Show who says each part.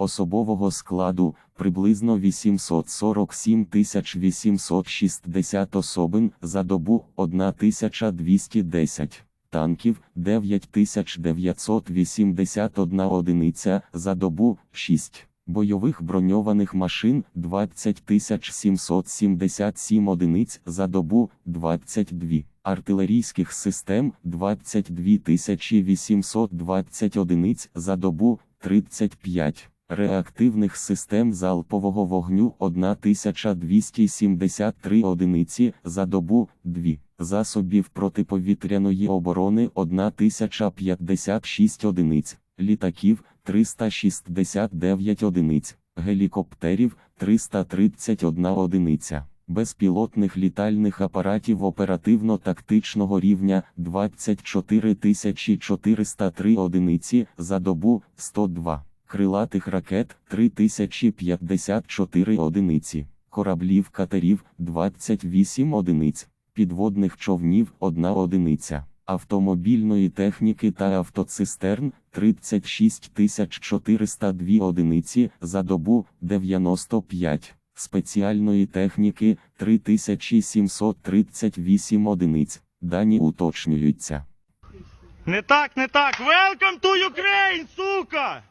Speaker 1: особового складу приблизно 847 860 особин за добу 1210 танків 9981 одиниця за добу 6. Бойових броньованих машин 20 777 одиниць за добу 22. Артилерійських систем 22 820 одиниць за добу 35. Реактивних систем залпового вогню 1273 одиниці за добу 2. Засобів протиповітряної оборони 1056 одиниць, літаків 369 одиниць, гелікоптерів 331 одиниця, безпілотних літальних апаратів оперативно-тактичного рівня 24 403 одиниці за добу 102, крилатих ракет 3054 одиниці, кораблів катерів 28 одиниць, підводних човнів 1 одиниця автомобільної техніки та автоцистерн 36 402 одиниці за добу 95, спеціальної техніки 3738 одиниць. Дані уточнюються.
Speaker 2: Не так, не так. Welcome to Ukraine, сука!